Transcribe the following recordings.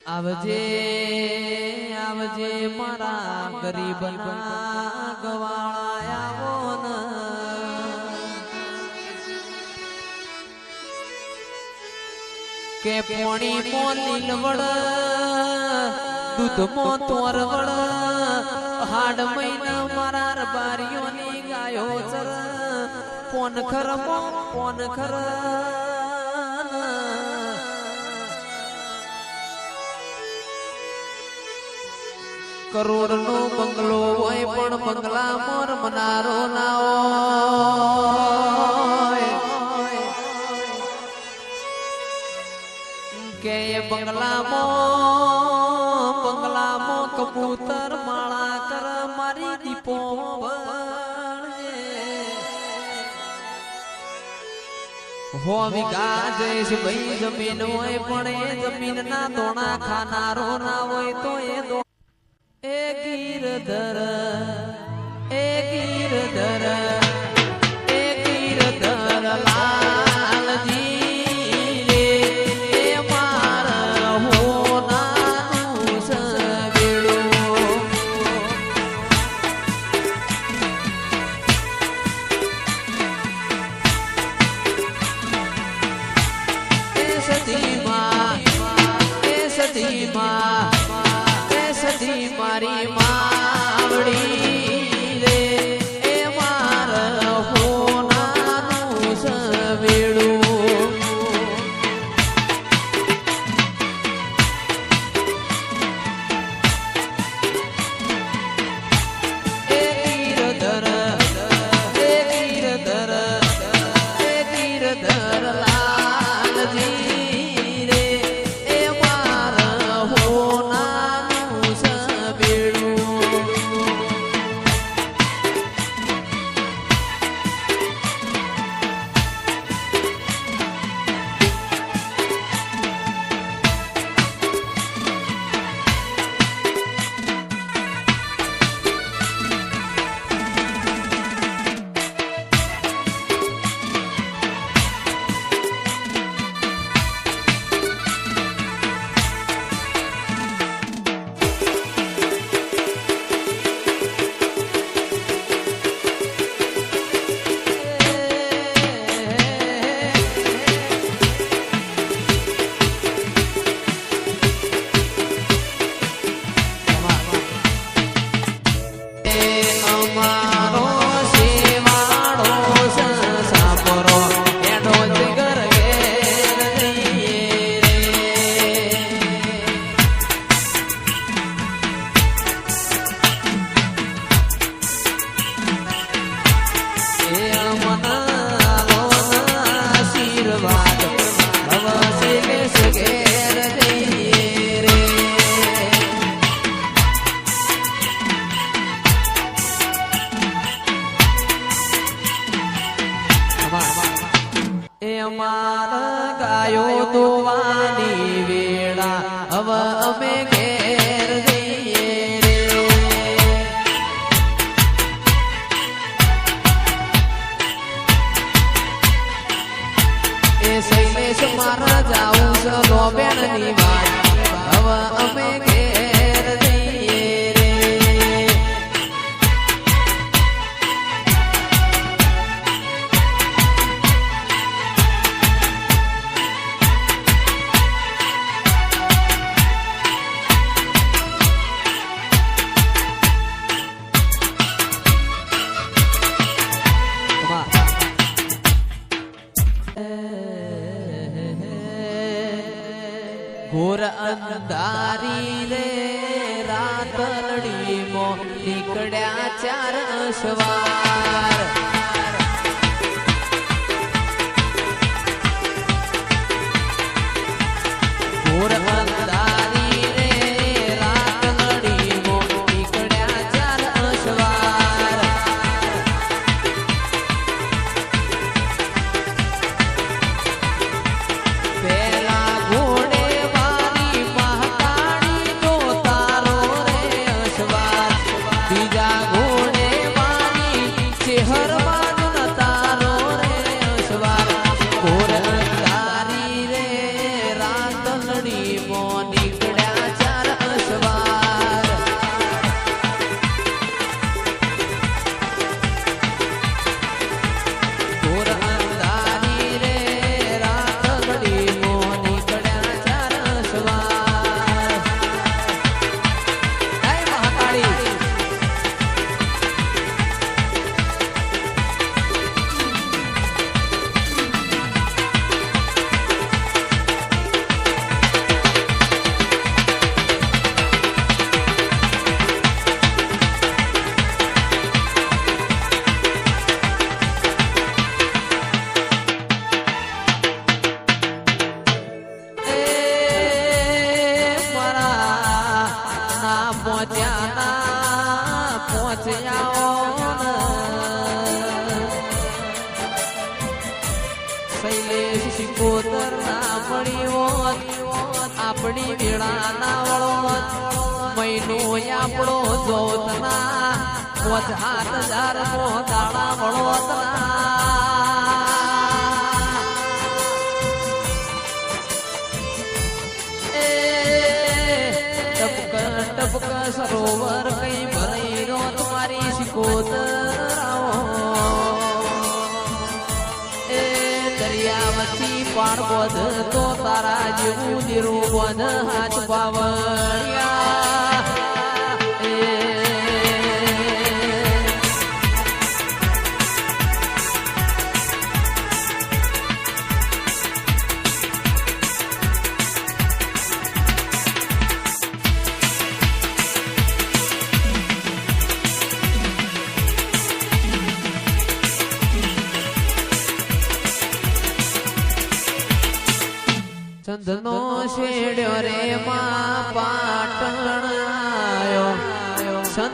આવજે આવજે મારા ગરીબ ગવાળા આવો ન. કે પોણી મો લીલવડ દૂધ મો તોરવડ, હાડ મહિના મારા રબારીઓની ગાયો ચર પોન ખર મો પોન ખર કરોડ નો બંગલો હોય પણ બંગલા મોર મનારો ના હોય. કે બંગલામાં બંગલામાં કબૂતર માળા કર, મારી દીપો હો વિગા જઈશ ભાઈ, જમીન હોય પણ એ જમીન ના દોણા ખાનારો ના હોય તો એ દો એ ગીરધર એ हमारी શૈલેષ મારા જાઉં છે લોબેનની વાત હવે અમે અંધારી રે રાતલડી મો નીકળ્યા ચાર સવાર શૈલેષ સિકોતર આપણી મહિનો આપણો જોતના પોત હાથ હજાર નો દાડા વળોતના. સરોવર કઈ જેવું નિરૂપણ હાથ પાવન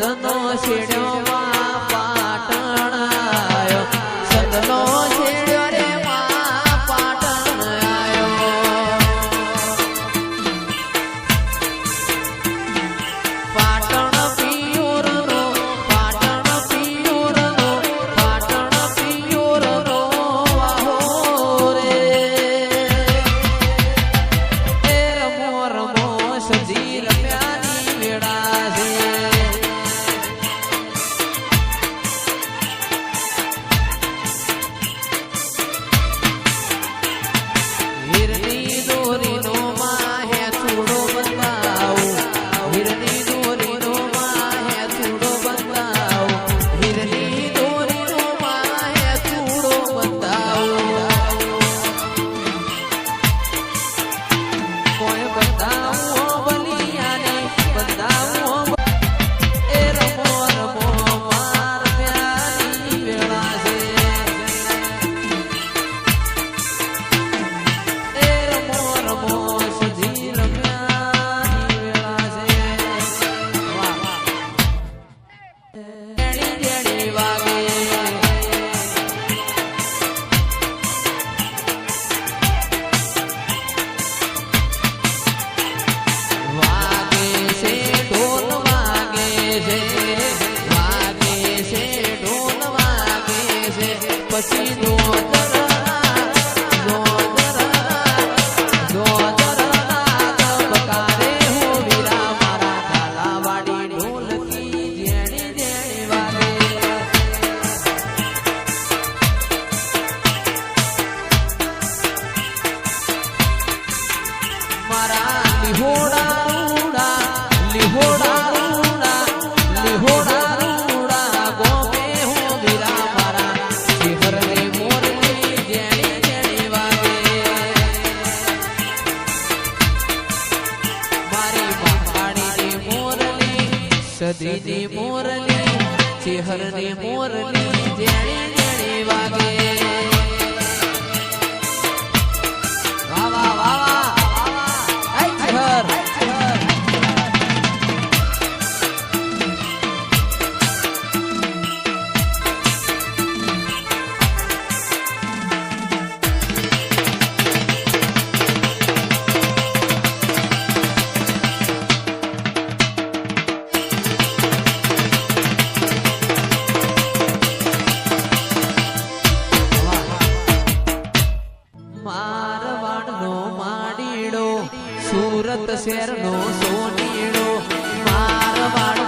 ધનો શેડ haciendo સદીની મોરલી ચેહરની મોરલી જેણે જેણે વાગે. સુરત શેરનો સોનીડો મારવાડ